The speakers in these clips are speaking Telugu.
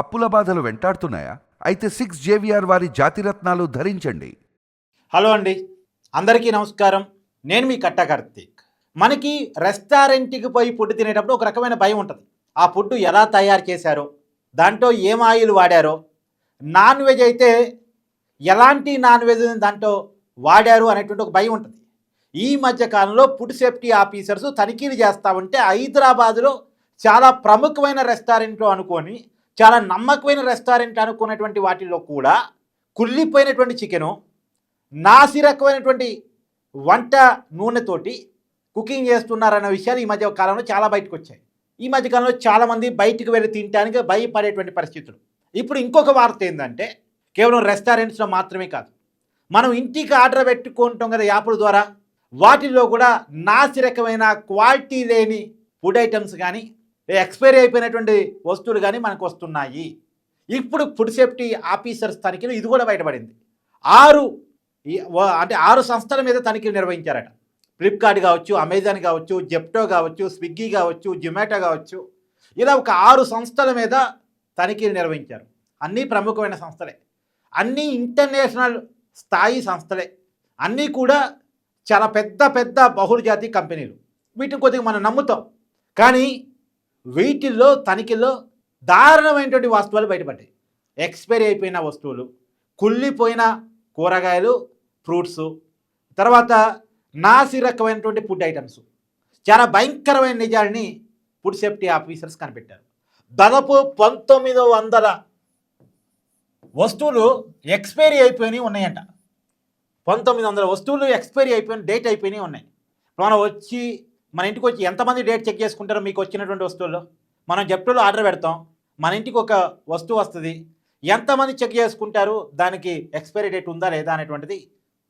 అప్పుల బాధలు వెంటాడుతున్నాయా? అయితే సిక్స్ జేవిఆర్ వారి జాతిరత్నాలు ధరించండి. హలో అండి. అందరికీ నమస్కారం. నేను మీ కట్ట కార్తీక్. మనకి రెస్టారెంట్కి పోయి ఫుడ్ తినేటప్పుడు ఒక రకమైన భయం ఉంటుంది. ఆ ఫుడ్ ఎలా తయారు చేశారో దాంట్లో ఏం ఆయిల్ వాడారో నాన్ వెజ్ అయితే ఎలాంటి నాన్ వెజ్ దాంట్లో వాడారు అనేటువంటి ఒక భయం ఉంటుంది. ఈ మధ్య కాలంలో ఫుడ్ సేఫ్టీ ఆఫీసర్స్ తనిఖీలు చేస్తా ఉంటే హైదరాబాదులో చాలా ప్రముఖమైన రెస్టారెంట్లో అనుకొని చాలా నమ్మకమైన రెస్టారెంట్ అనుకున్నటువంటి వాటిల్లో కూడా కుళ్ళిపోయినటువంటి చికెను నాసి రకమైనటువంటి వంట నూనెతోటి కుకింగ్ చేస్తున్నారన్న విషయాలు ఈ మధ్య కాలంలో చాలా బయటకు వచ్చాయి. ఈ మధ్య కాలంలో చాలామంది బయటకు వెళ్ళి తినడానికి భయపడేటువంటి పరిస్థితులు. ఇప్పుడు ఇంకొక వార్త ఏంటంటే కేవలం రెస్టారెంట్స్లో మాత్రమే కాదు మనం ఇంటికి ఆర్డర్ పెట్టుకుంటాం కదా యాప్ల ద్వారా వాటిల్లో కూడా నాసి రకమైన క్వాలిటీ లేని ఫుడ్ ఐటమ్స్ కానీ ఎక్స్పైరీ అయిపోయినటువంటి వస్తువులు కానీ మనకు వస్తున్నాయి. ఇప్పుడు ఫుడ్ సేఫ్టీ ఆఫీసర్స్ తనిఖీలు ఇది కూడా బయటపడింది. ఆరు అంటే ఆరు సంస్థల మీద తనిఖీలు నిర్వహించారట. ఫ్లిప్కార్ట్ కావచ్చు అమెజాన్ కావచ్చు జెప్టో కావచ్చు స్విగ్గీ కావచ్చు జొమాటో కావచ్చు. ఇలా ఒక ఆరు సంస్థల మీద తనిఖీలు నిర్వహించారు. అన్నీ ప్రముఖమైన సంస్థలే. అన్నీ ఇంటర్నేషనల్ స్థాయి సంస్థలే. అన్నీ కూడా చాలా పెద్ద పెద్ద బహుళజాతి కంపెనీలు. వీటిని కొద్దిగా మనం నమ్ముతాం. కానీ వీటిల్లో తనిఖీల్లో దారుణమైనటువంటి వస్తువులు బయటపడ్డాయి. ఎక్స్పైరీ అయిపోయిన వస్తువులు కుళ్ళిపోయిన కూరగాయలు ఫ్రూట్స్ తర్వాత నాసి రకమైనటువంటి ఫుడ్ ఐటమ్స్. చాలా భయంకరమైన నిజాన్ని ఫుడ్ సేఫ్టీ ఆఫీసర్స్ కనిపెట్టారు. దాదాపు పంతొమ్మిది వందల వస్తువులు ఎక్స్పైరీ అయిపోయినవి ఉన్నాయంట. పంతొమ్మిది వందల వస్తువులు ఎక్స్పైరీ అయిపోయిన డేట్ అయిపోయినాయి ఉన్నాయి. మనం వచ్చి మన ఇంటికి వచ్చి ఎంతమంది డేట్ చెక్ చేసుకుంటారో మీకు వచ్చినటువంటి వస్తువుల్లో? మనం జెప్టోలో ఆర్డర్ పెడతాం. మన ఇంటికి ఒక వస్తువు వస్తుంది. ఎంతమంది చెక్ చేసుకుంటారు? దానికి ఎక్స్పైరీ డేట్ ఉందా లేదా అనేటువంటిది.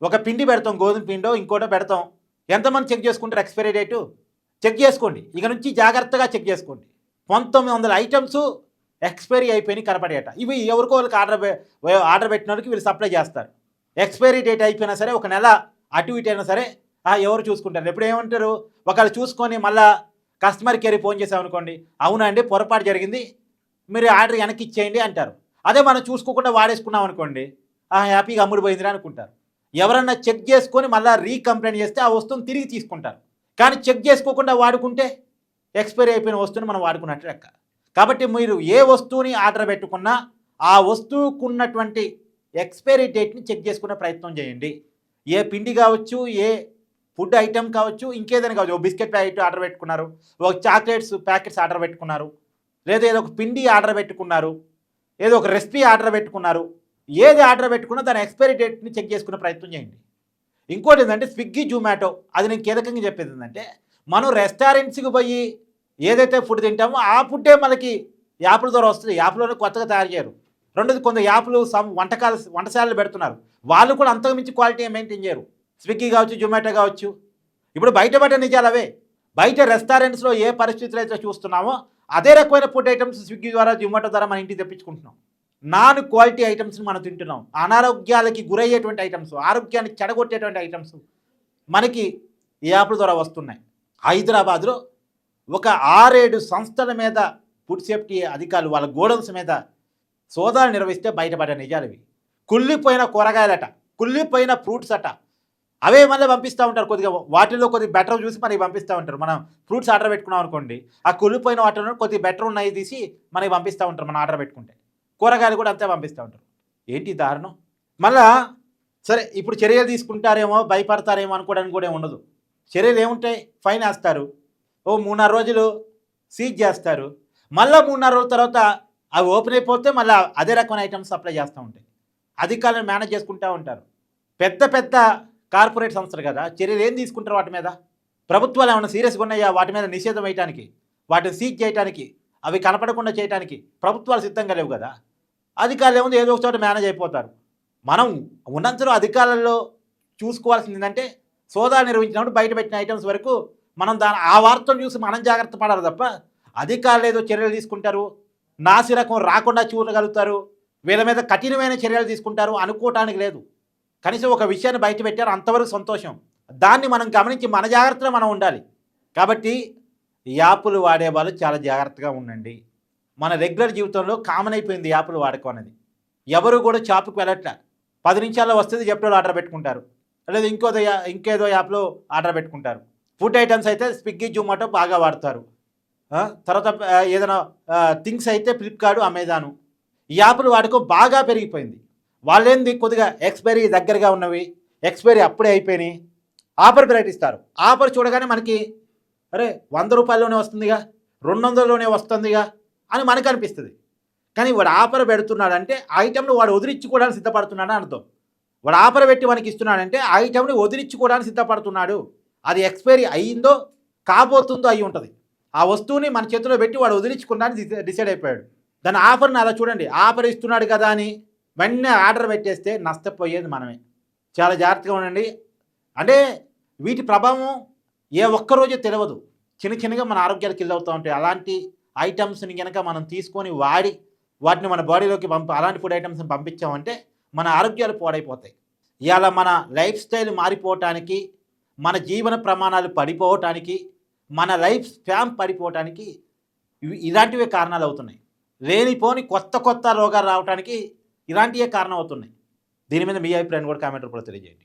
ఒక పిండి పెడతాం గోధుమ పిండో ఇంకోటో పెడతాం. ఎంతమంది చెక్ చేసుకుంటారు ఎక్స్పైరీ డేటు చెక్ చేసుకోండి. ఇక నుంచి జాగ్రత్తగా చెక్ చేసుకోండి. పంతొమ్మిది వందల ఐటమ్స్ ఎక్స్పైరీ అయిపోయినాయి కనపడేట. ఇవి ఎవరికో వాళ్ళకి ఆర్డర్ ఆర్డర్ పెట్టిన వాళ్ళకి వీళ్ళు సప్లై చేస్తారు. ఎక్స్పైరీ డేట్ అయిపోయినా సరే ఒక నెల అటు ఇటు అయినా సరే ఎవరు చూసుకుంటారు? ఎప్పుడు ఏమంటారు? ఒకళ్ళు చూసుకొని మళ్ళా కస్టమర్ కేర్కి ఫోన్ చేసామనుకోండి అవునండి పొరపాటు జరిగింది. మీరు ఆర్డర్ వెనక్కి ఇచ్చేయండి అంటారు. అదే మనం చూసుకోకుండా వాడేసుకున్నాం అనుకోండి. ఆ హ్యాపీగా అమ్ముడుపోయిందిరా అనుకుంటారు. ఎవరన్నా చెక్ చేసుకొని మళ్ళీ రీకంప్లైంట్ చేస్తే ఆ వస్తువుని తిరిగి తీసుకుంటారు. కానీ చెక్ చేసుకోకుండా వాడుకుంటే ఎక్స్పైరీ అయిపోయిన వస్తువుని మనం వాడుకున్నట్టు లెక్క. కాబట్టి మీరు ఏ వస్తువుని ఆర్డర్ పెట్టుకున్నా ఆ వస్తువుకున్నటువంటి ఎక్స్పైరీ డేట్ని చెక్ చేసుకునే ప్రయత్నం చేయండి. ఏ పిండి కావచ్చు ఏ ఫుడ్ ఐటమ్ కావచ్చు ఇంకేదైనా కావచ్చు. ఒక బిస్కెట్ ప్యాకెట్ ఆర్డర్ పెట్టుకున్నారు ఒక చాక్లెట్స్ ప్యాకెట్స్ ఆర్డర్ పెట్టుకున్నారు లేదా ఏదో ఒక పిండి ఆర్డర్ పెట్టుకున్నారు ఏదో ఒక రెసిపీ ఆర్డర్ పెట్టుకున్నారు. ఏది ఆర్డర్ పెట్టుకున్నా దాని ఎక్స్పైరీ డేట్ని చెక్ చేసుకునే ప్రయత్నం చేయండి. ఇంకోటి ఏంటంటే స్విగ్గీ జొమాటో అది నేను కీలకంగా చెప్పేది ఏంటంటే మనం రెస్టారెంట్స్కి పోయి ఏదైతే ఫుడ్ తింటామో ఆ ఫుడ్డే మనకి యాప్ల ద్వారా వస్తుంది. యాప్లోనే కొత్తగా తయారు చేయరు. రెండోది కొంత యాప్లు సమ్ వంటకాలు వంటశాలలు పెడుతున్నారు. వాళ్ళు కూడా అంతకు మించి క్వాలిటీ మెయింటైన్ చేయరు. స్విగ్గీ కావచ్చు జొమాటో కావచ్చు. ఇప్పుడు బయటపడ్డ నిజాలు అవే. బయట రెస్టారెంట్స్లో ఏ పరిస్థితులు అయితే చూస్తున్నామో అదే రకమైన ఫుడ్ ఐటమ్స్ స్విగ్గీ ద్వారా జొమాటో ద్వారా మన ఇంటికి తెప్పించుకుంటున్నాం. నాన్ క్వాలిటీ ఐటమ్స్ని మనం తింటున్నాం. అనారోగ్యాలకి గురయ్యేటువంటి ఐటమ్స్ ఆరోగ్యాన్ని చెడగొట్టేటువంటి ఐటమ్స్ మనకి ఈ యాప్ల ద్వారా వస్తున్నాయి. హైదరాబాద్లో ఒక ఆరేడు సంస్థల మీద ఫుడ్ సేఫ్టీ అధికారులు వాళ్ళ గోడౌన్స్ మీద సోదాలు నిర్వహిస్తే బయటపడే నిజాలు ఇవి. కుళ్ళిపోయిన కూరగాయలట కుళ్ళిపోయిన ఫ్రూట్స్ అట అవే మళ్ళీ పంపిస్తూ ఉంటారు కొద్దిగా. వాటిలో కొద్దిగా బెటర్ చూసి మనకి పంపిస్తూ ఉంటారు. మనం ఫ్రూట్స్ ఆర్డర్ పెట్టుకున్నాం అనుకోండి ఆ కుళ్ళిపోయిన వాటిలో కొద్దిగా బెటర్ ఉన్నాయి తీసి మనకి పంపిస్తూ ఉంటారు మనం ఆర్డర్ పెట్టుకుంటే. కూరగాయలు కూడా అంతే పంపిస్తూ ఉంటారు. ఏంటి దారుణం? మళ్ళా సరే ఇప్పుడు చర్యలు తీసుకుంటారేమో భయపడతారేమో అనుకోవడానికి కూడా ఉండదు. చర్యలు ఏముంటాయి? ఫైన్ వేస్తారు. ఓ మూడున్నర రోజులు సీజ్ చేస్తారు. మళ్ళీ మూడున్నర రోజుల తర్వాత అవి ఓపెన్ అయిపోతే మళ్ళీ అదే రకమైన ఐటమ్స్ సప్లై చేస్తూ ఉంటాయి. అధికారులను మేనేజ్ చేసుకుంటూ ఉంటారు. పెద్ద పెద్ద కార్పొరేట్ సంస్థలు కదా చర్యలు ఏం తీసుకుంటారు వాటి మీద? ప్రభుత్వాలు ఏమైనా సీరియస్గా ఉన్నాయా వాటి మీద నిషేధం వేయటానికి? వాటిని సీజ్ చేయడానికి అవి కనపడకుండా చేయడానికి ప్రభుత్వాలు సిద్ధంగా లేవు కదా? అధికారులు ఏముంది? ఏదో ఒక చోట మేనేజ్ అయిపోతారు. మనం ఉన్నంతలో అధికారులలో చూసుకోవాల్సింది ఏంటంటే సోదా నిర్వహించినప్పుడు బయట పెట్టిన ఐటమ్స్ వరకు మనం దాని ఆ వార్తను చూసి మనం జాగ్రత్త పడాలి తప్ప అధికారులు ఏదో చర్యలు తీసుకుంటారు నాసిరకం రాకుండా చూడగలుగుతారు వీళ్ళ మీద కఠినమైన చర్యలు తీసుకుంటారు అనుకోవటానికి లేదు. కనీసం ఒక విషయాన్ని బయట పెట్టారు అంతవరకు సంతోషం. దాన్ని మనం గమనించి మన జాగ్రత్తలో మనం ఉండాలి. కాబట్టి ఈ యాప్లు వాడే వాళ్ళు చాలా జాగ్రత్తగా ఉండండి. మన రెగ్యులర్ జీవితంలో కామన్ అయిపోయింది యాప్లు వాడకం అనేది. ఎవరు కూడా చాపుకు వెళ్ళట్లే. పది నిమిషాల్లో వస్తుంది జెప్టోలో ఆర్డర్ పెట్టుకుంటారు. లేదా ఇంకోదో యా- ఇంకేదో యాప్లో ఆర్డర్ పెట్టుకుంటారు. ఫుడ్ ఐటమ్స్ అయితే స్విగ్గీ జొమాటో బాగా వాడతారు. తర్వాత ఏదైనా థింగ్స్ అయితే ఫ్లిప్కార్ట్ అమెజాను. ఈ యాప్లు వాడకం బాగా పెరిగిపోయింది. వాళ్ళేంది కొద్దిగా ఎక్స్పైరీ దగ్గరగా ఉన్నవి? ఎక్స్పైరీ అప్పుడే అయిపోయినాయి. ఆఫర్ ప్రకటిస్తారు ఆఫర్ చూడగానే మనకి అరే వంద రూపాయల్లోనే వస్తుందిగా రెండు వందలలోనే వస్తుందిగా అని మనకు అనిపిస్తుంది. కానీ వాడు ఆఫర్ పెడుతున్నాడంటే ఐటెంను వాడు వదిలించుకోవడానికి సిద్ధపడుతున్నాడు అర్థం. వాడు ఆఫర్ పెట్టి మనకి ఇస్తున్నాడంటే ఐటెంని వదిలించుకోవడానికి సిద్ధపడుతున్నాడు. అది ఎక్స్పైరీ అయ్యిందో కాబోతుందో అయి ఉంటుంది. ఆ వస్తువుని మన చేతిలో పెట్టి వాడు వదిలించుకున్నాడని డిసైడ్ అయిపోయాడు. దాని ఆఫర్ని అలా చూడండి. ఆఫర్ ఇస్తున్నాడు కదా అని వెంటనే ఆర్డర్ పెట్టేస్తే నష్టపోయేది మనమే. చాలా జాగ్రత్తగా ఉండండి. అంటే వీటి ప్రభావం ఏ ఒక్కరోజు తెలియదు చిన్న చిన్నగా మన ఆరోగ్యాలు కిల్ అవుతూ ఉంటాయి. అలాంటి ఐటమ్స్ని కనుక మనం తీసుకొని వాడి వాటిని మన బాడీలోకి పంప అలాంటి ఫుడ్ ఐటమ్స్ని పంపించామంటే మన ఆరోగ్యాలు పాడైపోతాయి. ఇవాళ మన లైఫ్ స్టైల్ మారిపోవటానికి మన జీవన ప్రమాణాలు పడిపోవటానికి మన లైఫ్ స్పామ్ పడిపోవటానికి ఇలాంటివే కారణాలు అవుతున్నాయి. లేనిపోని కొత్త కొత్త రోగాలు రావడానికి ఇలాంటివే కారణం అవుతున్నాయి దీని మీద మీ అభిప్రాయం కూడా కామెంట్ రూపంలో తెలియజేయండి.